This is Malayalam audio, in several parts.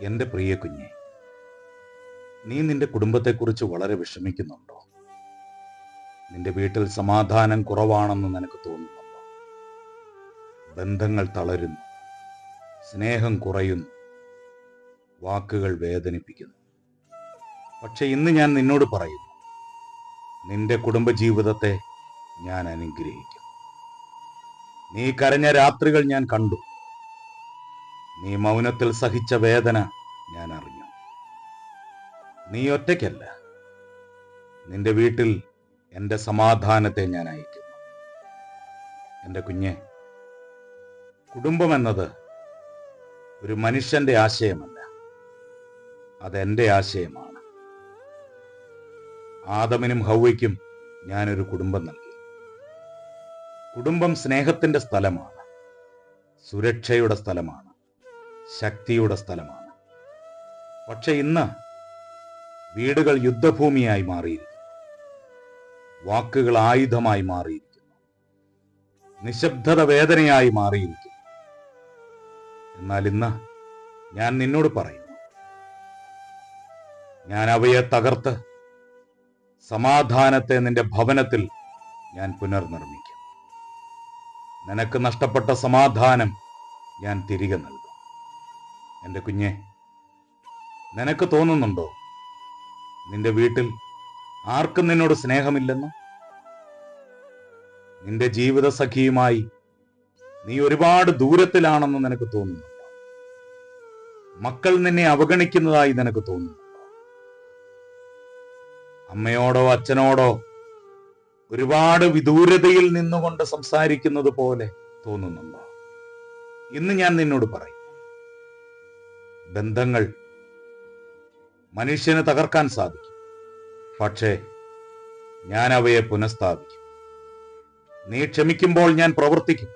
എന്റെ പ്രിയ കുഞ്ഞെ നീ നിന്റെ കുടുംബത്തെക്കുറിച്ച് വളരെ വിഷമിക്കുന്നുണ്ടോ? നിന്റെ വീട്ടിൽ സമാധാനം കുറവാണെന്ന് നിനക്ക് തോന്നുന്നുണ്ടോ? ബന്ധങ്ങൾ തളരുന്നു സ്നേഹം കുറയുന്നു വാക്കുകൾ വേദനിപ്പിക്കുന്നു. പക്ഷെ ഇന്ന് ഞാൻ നിന്നോട് പറയുന്നു നിന്റെ കുടുംബജീവിതത്തെ ഞാൻ അനുഗ്രഹിക്കും. നീ കരഞ്ഞ രാത്രികൾ ഞാൻ കണ്ടു. നീ മൗനത്തിൽ സഹിച്ച വേദന ഞാൻ അറിഞ്ഞു. നീ ഒറ്റയ്ക്കല്ല. നിന്റെ വീട്ടിൽ എന്റെ സമാധാനത്തെ ഞാൻ അയക്കുന്നു. എന്റെ കുഞ്ഞെ കുടുംബം എന്നത് ഒരു മനുഷ്യന്റെ ആശയമല്ല. അതെന്റെ ആശയമാണ്. ആദമിനും ഹൗവയ്ക്കും ഞാനൊരു കുടുംബം നൽകി. കുടുംബം സ്നേഹത്തിന്റെ സ്ഥലമാണ്. സുരക്ഷയുടെ സ്ഥലമാണ്. ശക്തിയുടെ സ്ഥലമാണ്. പക്ഷെ ഇന്ന് വീടുകൾ യുദ്ധഭൂമിയായി മാറിയിരിക്കുന്നു. വാക്കുകൾ ആയുധമായി മാറിയിരിക്കുന്നു. നിശബ്ദത വേദനയായി മാറിയിരിക്കുന്നു. എന്നാൽ ഇന്ന് ഞാൻ നിന്നോട് പറയുന്നു ഞാൻ അവയെ തകർത്ത് സമാധാനത്തെ നിന്റെ ഭവനത്തിൽ ഞാൻ പുനർനിർമ്മിക്കും. നിനക്ക് നഷ്ടപ്പെട്ട സമാധാനം ഞാൻ തിരികെ നൽകും. എന്റെ കുഞ്ഞെ നിനക്ക് തോന്നുന്നുണ്ടോ? നിന്റെ വീട്ടിൽ ആർക്കും നിന്നോട് സ്നേഹമില്ലെന്ന്? നിന്റെ ജീവിത സഖിയുമായി നീ ഒരുപാട് ദൂരത്തിലാണെന്ന് നിനക്ക് തോന്നുന്നു മക്കൾ നിന്നെ അവഗണിക്കുന്നതായി നിനക്ക് തോന്നുന്നു അമ്മയോടോ അച്ഛനോടോ ഒരുപാട് വിദൂരതയിൽ നിന്നുകൊണ്ട് സംസാരിക്കുന്നത് പോലെ തോന്നുന്നുണ്ടോ? ഇന്ന് ഞാൻ നിന്നോട് പറയും. ബന്ധങ്ങൾ മനുഷ്യന് തകർക്കാൻ സാധിക്കും. പക്ഷേ ഞാൻ അവയെ പുനഃസ്ഥാപിക്കും. നീ ക്ഷമിക്കുമ്പോൾ ഞാൻ പ്രവർത്തിക്കും.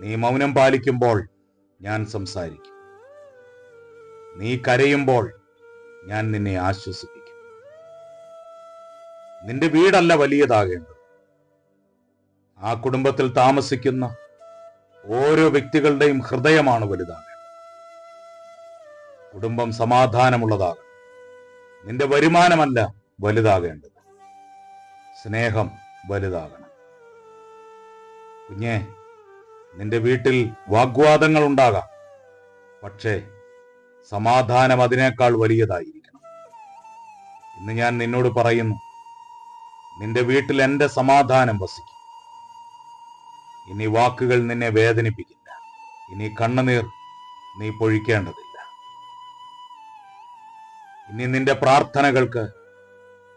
നീ മൗനം പാലിക്കുമ്പോൾ ഞാൻ സംസാരിക്കും. നീ കരയുമ്പോൾ ഞാൻ നിന്നെ ആശ്വസിപ്പിക്കും. നിന്റെ വീടല്ല വലിയതാകേണ്ടത്. ആ കുടുംബത്തിൽ താമസിക്കുന്ന ഓരോ വ്യക്തികളുടെയും ഹൃദയമാണ് വലുതാകേണ്ടത്. കുടുംബം സമാധാനമുള്ളതാകണം നിന്റെ വരുമാനമല്ല വലുതാകേണ്ടത്. സ്നേഹം വലുതാകണം. കുഞ്ഞെ നിന്റെ വീട്ടിൽ വാഗ്വാദങ്ങൾ ഉണ്ടാകാം പക്ഷേ സമാധാനം അതിനേക്കാൾ വലിയതായിരിക്കണം. ഇന്ന് ഞാൻ നിന്നോട് പറയുന്നു നിന്റെ വീട്ടിൽ എന്റെ സമാധാനം വസിക്കും. ഇനി വാക്കുകൾ നിന്നെ വേദനിപ്പിക്കില്ല. ഇനി കണ്ണുനീർ നീ പൊഴിക്കേണ്ടതില്ല. ഇനി നിന്റെ പ്രാർത്ഥനകൾക്ക്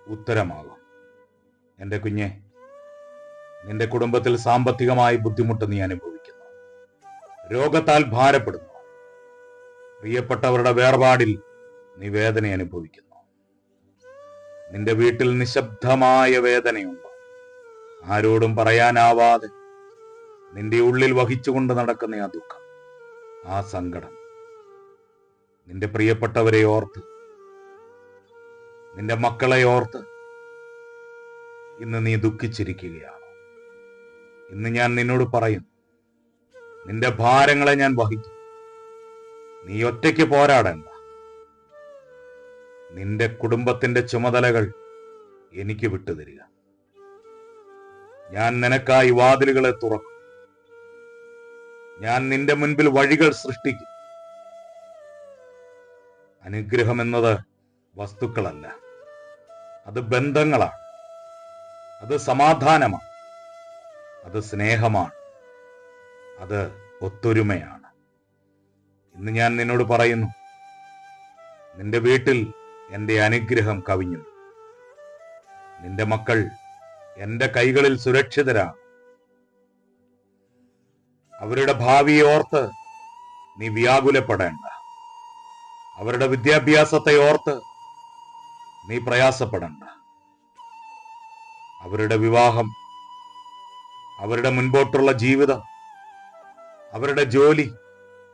ഉത്തരമാകും. എന്റെ കുഞ്ഞെ നിന്റെ കുടുംബത്തിൽ സാമ്പത്തികമായി ബുദ്ധിമുട്ട് നീ അനുഭവിക്കുന്നു. രോഗത്താൽ ഭാരപ്പെടുന്നു. പ്രിയപ്പെട്ടവരുടെ വേർപാടിൽ നീ വേദന അനുഭവിക്കുന്നു. നിന്റെ വീട്ടിൽ നിശബ്ദമായ വേദനയുണ്ട്. ആരോടും പറയാനാവാതെ നിന്റെ ഉള്ളിൽ വഹിച്ചുകൊണ്ട് നടക്കുന്ന ആ ദുഃഖം ആ സങ്കടം നിന്റെ പ്രിയപ്പെട്ടവരെ ഓർത്ത് നിന്റെ മക്കളെ ഓർത്ത് ഇന്ന് നീ ദുഃഖിച്ചിരിക്കുകയാണ്. ഇന്ന് ഞാൻ നിന്നോട് പറയും നിന്റെ ഭാരങ്ങളെ ഞാൻ വഹിക്കും. നീ ഒറ്റയ്ക്ക് പോരാടണ്ട. നിന്റെ കുടുംബത്തിന്റെ ചുമതലകൾ എനിക്ക് വിട്ടുതരിക. ഞാൻ നിനക്കായി വാതിലുകളെ തുറക്കും. ഞാൻ നിന്റെ മുൻപിൽ വഴികൾ സൃഷ്ടിക്കും. അനുഗ്രഹം എന്നത് വസ്തുക്കളല്ല. അത് ബന്ധങ്ങളാണ്. അത് സമാധാനമാണ്. അത് സ്നേഹമാണ്. അത് ഒത്തൊരുമയാണ്. ഇന്ന് ഞാൻ നിന്നോട് പറയുന്നു നിന്റെ വീട്ടിൽ എന്റെ അനുഗ്രഹം കവിഞ്ഞു. നിന്റെ മക്കൾ എന്റെ കൈകളിൽ സുരക്ഷിതരാണ്. അവരുടെ ഭാവിയെ ഓർത്ത് നീ വ്യാകുലപ്പെടേണ്ട. അവരുടെ വിദ്യാഭ്യാസത്തെ ഓർത്ത് നീ പ്രയാസപ്പെടണ്ട. അവരുടെ വിവാഹം അവരുടെ മുൻപോട്ടുള്ള ജീവിതം അവരുടെ ജോലി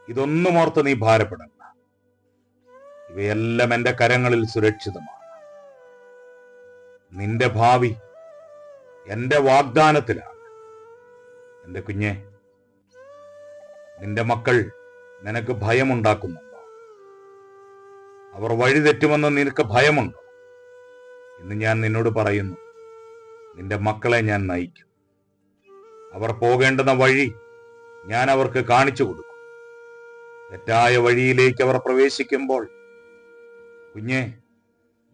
ഇതൊന്നും ഓർത്ത് നീ ഭാരപ്പെടണ്ട. ഇവയെല്ലാം എന്റെ കരങ്ങളിൽ സുരക്ഷിതമാണ്. നിന്റെ ഭാവി എന്റെ വാഗ്ദാനത്തിലാണ്. എന്റെ കുഞ്ഞെ നിന്റെ മക്കൾ നിനക്ക് ഭയമുണ്ടാക്കുന്നുണ്ടോ? അവർ വഴിതെറ്റുമെന്ന് നിനക്ക് ഭയമുണ്ടോ? ഇന്ന് ഞാൻ നിന്നോട് പറയുന്നു. നിന്റെ മക്കളെ ഞാൻ നയിക്കും. അവർ പോകേണ്ടുന്ന വഴി ഞാൻ അവർക്ക് കാണിച്ചു കൊടുക്കും. തെറ്റായ വഴിയിലേക്ക് അവർ പ്രവേശിക്കുമ്പോൾ കുഞ്ഞെ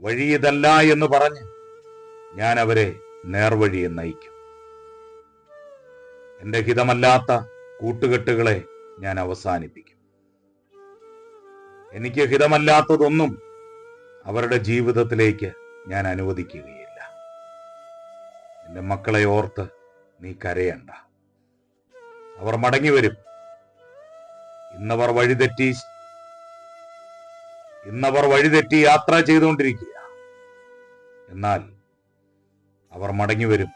വഴി ഇതല്ല എന്ന് പറഞ്ഞ് ഞാൻ അവരെ നേർവഴിയെ നയിക്കും. എന്റെ ഹിതമല്ലാത്ത കൂട്ടുകെട്ടുകളെ ഞാൻ അവസാനിപ്പിക്കും. എനിക്ക് ഹിതമല്ലാത്തതൊന്നും അവരുടെ ജീവിതത്തിലേക്ക് ഞാൻ അനുവദിക്കുകയില്ല. എന്റെ മക്കളെ ഓർത്ത് നീ കരയണ്ട. അവർ മടങ്ങി വരും. ഇന്നവർ വഴിതെറ്റി ഇന്നവർ വഴിതെറ്റി യാത്ര ചെയ്തുകൊണ്ടിരിക്കുക. എന്നാൽ അവർ മടങ്ങി വരും.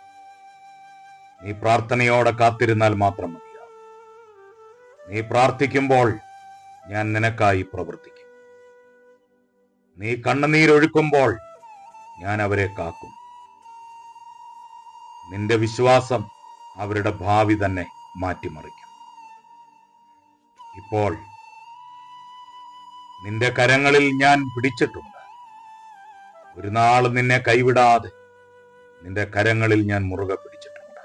നീ പ്രാർത്ഥനയോടെ കാത്തിരുന്നാൽ മാത്രം മതിയാവും. നീ പ്രാർത്ഥിക്കുമ്പോൾ ഞാൻ നിനക്കായി പ്രവർത്തിക്കും. നീ കണ്ണുനീരൊഴുക്കുമ്പോൾ ഞാൻ അവരെ കാക്കും. നിന്റെ വിശ്വാസം അവരുടെ ഭാവി തന്നെ മാറ്റിമറിക്കും. ഇപ്പോൾ നിന്റെ കരങ്ങളിൽ ഞാൻ പിടിച്ചിട്ടുണ്ട്. ഒരു നാൾ നിന്നെ കൈവിടാതെ നിന്റെ കരങ്ങളിൽ ഞാൻ മുറുകെ പിടിച്ചിട്ടുണ്ട്.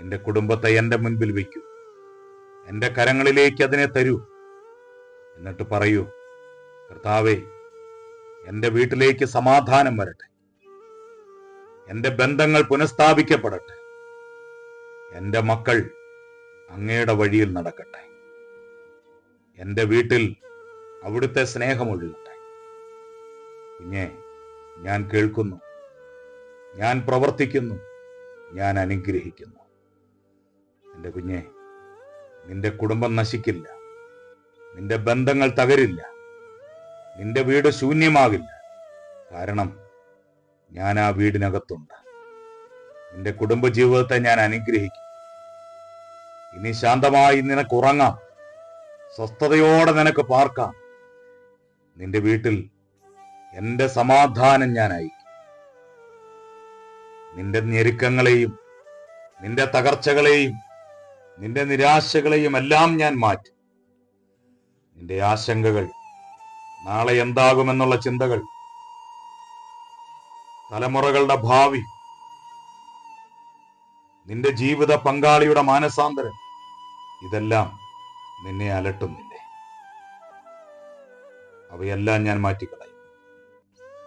നിന്റെ കുടുംബത്തെ എന്റെ മുൻപിൽ വയ്ക്കൂ. എന്റെ കരങ്ങളിലേക്ക് അതിനെ തരൂ. എന്നിട്ട് പറയൂ കർത്താവേ എന്റെ വീട്ടിലേക്ക് സമാധാനം വരട്ടെ. എന്റെ ബന്ധങ്ങൾ പുനഃസ്ഥാപിക്കപ്പെടട്ടെ. എന്റെ മക്കൾ അങ്ങയുടെ വഴിയിൽ നടക്കട്ടെ. എന്റെ വീട്ടിൽ അവിടുത്തെ സ്നേഹമൊഴുകട്ടെ കുഞ്ഞെ ഞാൻ കേൾക്കുന്നു. ഞാൻ പ്രവർത്തിക്കുന്നു. ഞാൻ അനുഗ്രഹിക്കുന്നു. എന്റെ കുഞ്ഞെ നിന്റെ കുടുംബം നശിക്കില്ല. നിന്റെ ബന്ധങ്ങൾ തകരില്ല. നിന്റെ വീട് ശൂന്യമാകില്ല. കാരണം ഞാൻ ആ വീടിനകത്തുണ്ട്. നിന്റെ കുടുംബജീവിതത്തെ ഞാൻ അനുഗ്രഹിക്കും. ഇനി ശാന്തമായി നിനക്ക് ഉറങ്ങാം. സ്വസ്ഥതയോടെ നിനക്ക് പാർക്കാം. നിന്റെ വീട്ടിൽ എന്റെ സമാധാനം ഞാൻ അയക്കും. നിന്റെ ഞെരുക്കങ്ങളെയും നിന്റെ തകർച്ചകളെയും നിന്റെ നിരാശകളെയും എല്ലാം ഞാൻ മാറ്റും. നിന്റെ ആശങ്കകൾ നാളെ എന്താകുമെന്നുള്ള ചിന്തകൾ. തലമുറകളുടെ ഭാവി. നിന്റെ ജീവിത പങ്കാളിയുടെ മാനസാന്തരം. ഇതെല്ലാം നിന്നെ അലട്ടുന്നില്ലേ? അവയെല്ലാം ഞാൻ മാറ്റിക്കളയും.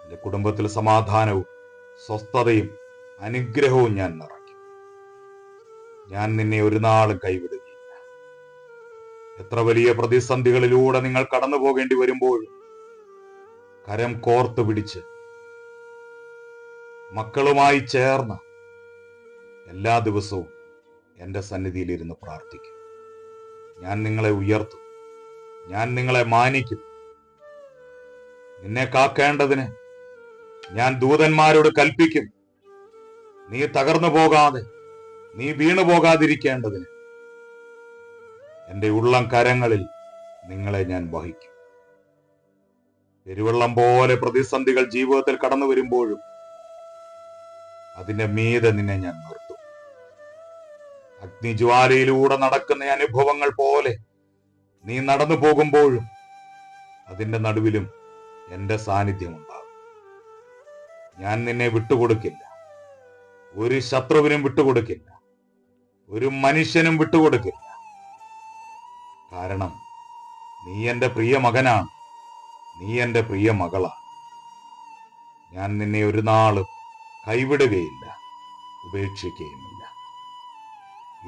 എന്റെ കുടുംബത്തിൽ സമാധാനവും സ്വസ്ഥതയും അനുഗ്രഹവും ഞാൻ നിറയ്ക്കും. ഞാൻ നിന്നെ ഒരു നാളും കൈവിടുകയില്ല. എത്ര വലിയ പ്രതിസന്ധികളിലൂടെ നിങ്ങൾ കടന്നു പോകേണ്ടി വരുമ്പോഴും കരം കോർത്തു പിടിച്ച് മക്കളുമായി ചേർന്ന് എല്ലാ ദിവസവും എന്റെ സന്നിധിയിലിരുന്ന് പ്രാർത്ഥിക്കും. ഞാൻ നിങ്ങളെ ഉയർത്തും. ഞാൻ നിങ്ങളെ മാനിക്കും. നിന്നെ കാക്കേണ്ടതിന് ഞാൻ ദൂതന്മാരോട് കൽപ്പിക്കും. നീ തകർന്നു പോകാതെ നീ വീണു പോകാതിരിക്കേണ്ടതിന് എന്റെ ഉള്ളം കരങ്ങളിൽ നിങ്ങളെ ഞാൻ വഹിക്കും. പെരുവെള്ളം പോലെ പ്രതിസന്ധികൾ ജീവിതത്തിൽ കടന്നു വരുമ്പോഴും അതിന്റെ മീതെ നിന്നെ ഞാൻ നിർത്തും. അഗ്നിജ്വാലയിലൂടെ നടക്കുന്ന അനുഭവങ്ങൾ പോലെ നീ നടന്നു പോകുമ്പോഴും അതിന്റെ നടുവിലും എന്റെ സാന്നിധ്യം ഉണ്ടാകും ഞാൻ നിന്നെ വിട്ടുകൊടുക്കില്ല. ഒരു ശത്രുവിനും വിട്ടുകൊടുക്കില്ല. ഒരു മനുഷ്യനും വിട്ടുകൊടുക്കില്ല. കാരണം നീ എന്റെ പ്രിയ മകനാണ്. നീ എന്റെ പ്രിയ മകളാണ് ഞാൻ നിന്നെ ഒരു നാളും കൈവിടുകയില്ല ഉപേക്ഷിക്കുകയുമില്ല.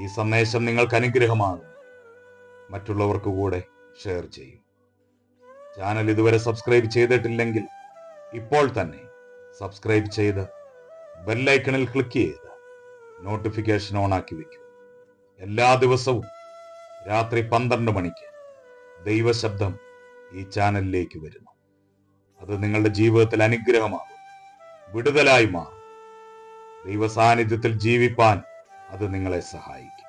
ഈ സന്ദേശം നിങ്ങൾക്ക് അനുഗ്രഹമാകും. മറ്റുള്ളവർക്ക് കൂടെ ഷെയർ ചെയ്യും. ചാനൽ ഇതുവരെ സബ്സ്ക്രൈബ് ചെയ്തിട്ടില്ലെങ്കിൽ ഇപ്പോൾ തന്നെ സബ്സ്ക്രൈബ് ചെയ്ത് ബെല്ലൈക്കണിൽ ക്ലിക്ക് ചെയ്ത് നോട്ടിഫിക്കേഷൻ ഓൺ ആക്കി വെക്കും. എല്ലാ ദിവസവും രാത്രി പന്ത്രണ്ട് മണിക്ക് ദൈവശബ്ദം ഈ ചാനലിലേക്ക് വരുന്നു. അത് നിങ്ങളുടെ ജീവിതത്തിൽ അനുഗ്രഹമാകും. വിടുതലായി മാറും. ദൈവസാന്നിധ്യത്തിൽ ജീവിപ്പാൻ അത് നിങ്ങളെ സഹായിക്കും.